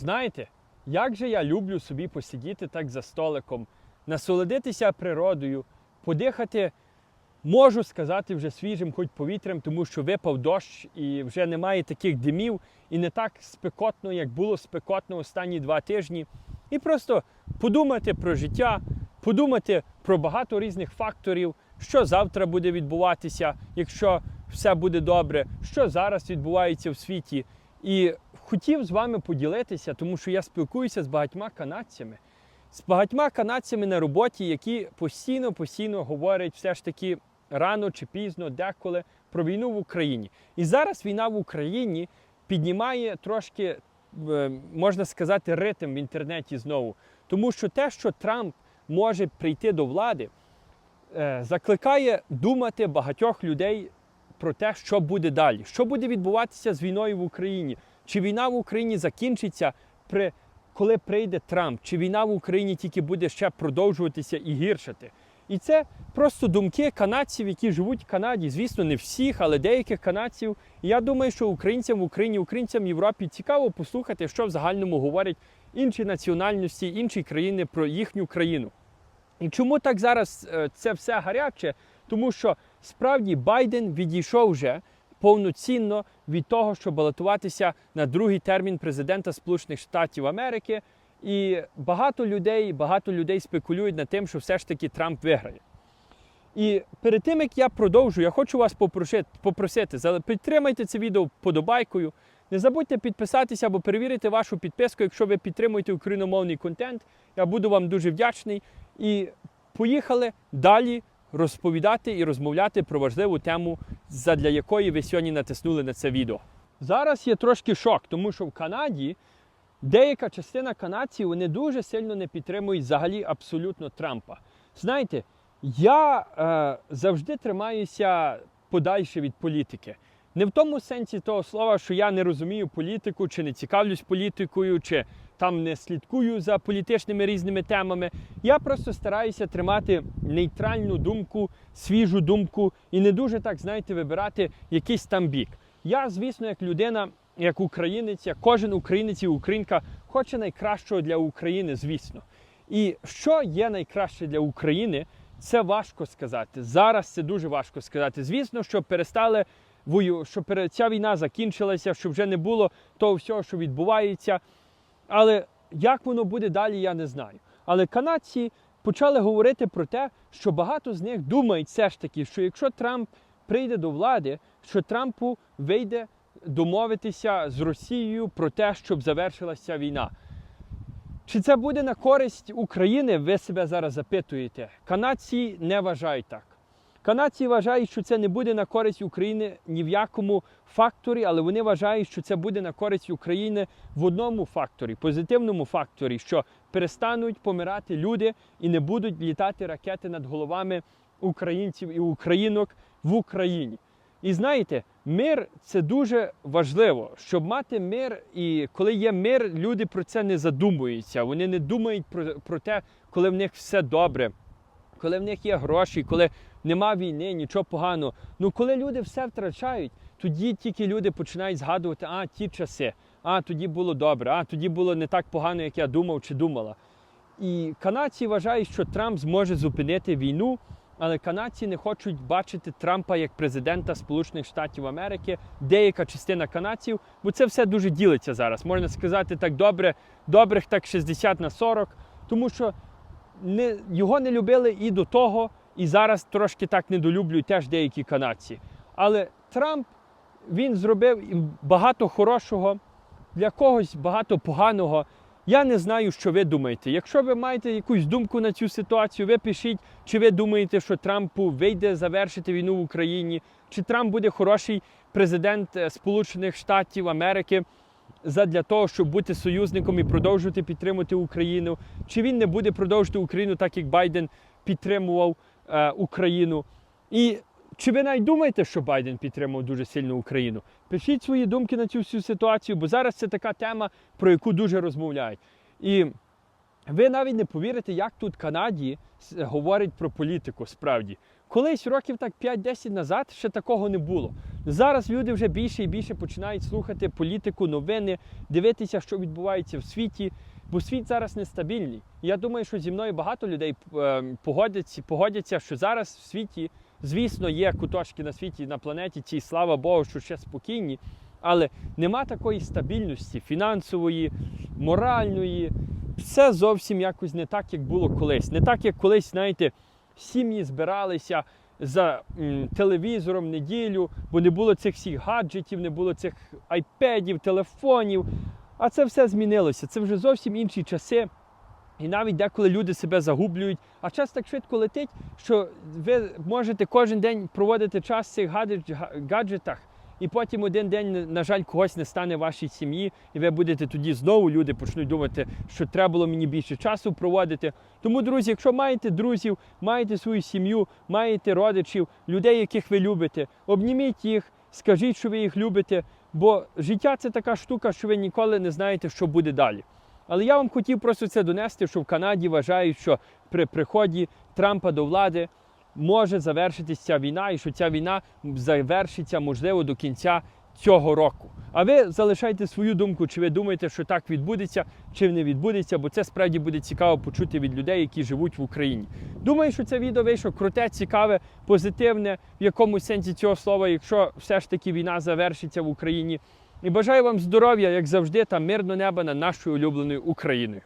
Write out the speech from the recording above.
Знаєте, як же я люблю собі посидіти так за столиком, насолодитися природою, подихати, можу сказати, вже свіжим хоч повітрям, тому що випав дощ і вже немає таких димів, і не так спекотно, як було спекотно останні два тижні. І просто подумати про життя, подумати про багато різних факторів, що завтра буде відбуватися, якщо все буде добре, що зараз відбувається в світі. І хотів з вами поділитися, тому що я спілкуюся з багатьма канадцями, з багатьма канадцями на роботі, які постійно постійно говорять все ж таки рано чи пізно, деколи про війну в Україні. І зараз війна в Україні піднімає трошки, е, можна сказати, ритм в інтернеті знову. Тому що те, що Трамп може прийти до влади, е, закликає думати багатьох людей про те, що буде далі, що буде відбуватися з війною в Україні. Чи війна в Україні закінчиться при коли прийде Трамп, чи війна в Україні тільки буде ще продовжуватися і гіршати? І це просто думки канадців, які живуть в Канаді. Звісно, не всіх, але деяких канадців. І я думаю, що українцям в Україні, українцям в Європі цікаво послухати, що в загальному говорять інші національності, інші країни про їхню країну. І чому так зараз е, це все гаряче? Тому що справді Байден відійшов вже повноцінно від того, щоб балотуватися на другий термін президента Сполучених Штатів Америки. І багато людей, багато людей спекулюють над тим, що все ж таки Трамп виграє. І перед тим як я продовжу, я хочу вас попросити, попросити підтримайте це відео вподобайкою. Не забудьте підписатися або перевірити вашу підписку, якщо ви підтримуєте україномовний контент. Я буду вам дуже вдячний. І поїхали далі розповідати і розмовляти про важливу тему, задля якої ви сьогодні натиснули на це відео. Зараз є трошки шок, тому що в Канаді деяка частина канадців вони дуже сильно не підтримують взагалі абсолютно Трампа. Знаєте, я е, завжди тримаюся подальше від політики. Не в тому сенсі того слова, що я не розумію політику, чи не цікавлюсь політикою, чи там не слідкую за політичними різними темами. Я просто стараюся тримати нейтральну думку, свіжу думку і не дуже так, знаєте, вибирати якийсь там бік. Я, звісно, як людина, як українець, як кожен українець і українка хоче найкращого для України, звісно. І що є найкраще для України, це важко сказати. Зараз це дуже важко сказати. Звісно, що перестали вою, що ця війна закінчилася, щоб вже не було того всього, що відбувається. Але як воно буде далі, я не знаю. Але канадці почали говорити про те, що багато з них думають все ж таки, що якщо Трамп прийде до влади, що Трампу вийде домовитися з Росією про те, щоб завершилася війна. Чи це буде на користь України? Ви себе зараз запитуєте. Канадці не вважають так. Канадці вважають, що це не буде на користь України ні в якому факторі, але вони вважають, що це буде на користь України в одному факторі, позитивному факторі, що перестануть помирати люди і не будуть літати ракети над головами українців і українок в Україні. І знаєте, мир це дуже важливо, щоб мати мир, і коли є мир, люди про це не задумуються. Вони не думають про, про те, коли в них все добре, коли в них є гроші, коли нема війни, нічого поганого. Ну коли люди все втрачають, тоді тільки люди починають згадувати, а ті часи, а тоді було добре, а тоді було не так погано, як я думав чи думала. І канадці вважають, що Трамп зможе зупинити війну, але канадці не хочуть бачити Трампа як президента Сполучених Штатів Америки, деяка частина канадців, бо це все дуже ділиться зараз. Можна сказати так добре, добрих так 60 на 40, тому що не, його не любили і до того, і зараз трошки так недолюблюють теж деякі канадці. Але Трамп він зробив багато хорошого, для когось багато поганого. Я не знаю, що ви думаєте. Якщо ви маєте якусь думку на цю ситуацію, ви пишіть, чи ви думаєте, що Трампу вийде завершити війну в Україні, чи Трамп буде хороший президент е, Сполучених Штатів Америки задля того, щоб бути союзником і продовжувати підтримувати Україну, чи він не буде продовжувати Україну, так як Байден підтримував е, Україну. І чи ви навіть думаєте, що Байден підтримував дуже сильно Україну? Пишіть свої думки на цю всю ситуацію, бо зараз це така тема, про яку дуже розмовляють. І ви навіть не повірите, як тут Канаді говорять про політику справді. Колись років так 5-10 назад ще такого не було. Зараз люди вже більше і більше починають слухати політику, новини, дивитися, що відбувається в світі, бо світ зараз нестабільний. Я думаю, що зі мною багато людей е, погодяться, погодяться, що зараз в світі, звісно, є куточки на світі, на планеті, ті, слава Богу, що ще спокійні, але нема такої стабільності фінансової, моральної. Все зовсім якось не так, як було колись. Не так, як колись, знаєте, сім'ї збиралися за м, телевізором неділю, бо не було цих всіх гаджетів, не було цих айпедів, телефонів. А це все змінилося. Це вже зовсім інші часи. І навіть деколи люди себе загублюють, а час так швидко летить, що ви можете кожен день проводити час в цих гадж- гаджетах, і потім один день, на жаль, когось не стане в вашій сім'ї, і ви будете тоді знову люди почнуть думати, що треба було мені більше часу проводити. Тому, друзі, якщо маєте друзів, маєте свою сім'ю, маєте родичів, людей, яких ви любите, обніміть їх, скажіть, що ви їх любите, бо життя це така штука, що ви ніколи не знаєте, що буде далі. Але я вам хотів просто це донести, що в Канаді вважають, що при приході Трампа до влади може завершитися ця війна, і що ця війна завершиться, можливо, до кінця цього року. А ви залишайте свою думку, чи ви думаєте, що так відбудеться, чи не відбудеться, бо це справді буде цікаво почути від людей, які живуть в Україні. Думаю, що це відео вийшло круте, цікаве, позитивне в якомусь сенсі цього слова, якщо все ж таки війна завершиться в Україні. І бажаю вам здоров'я, як завжди, та мирного неба над нашою улюбленою Україною.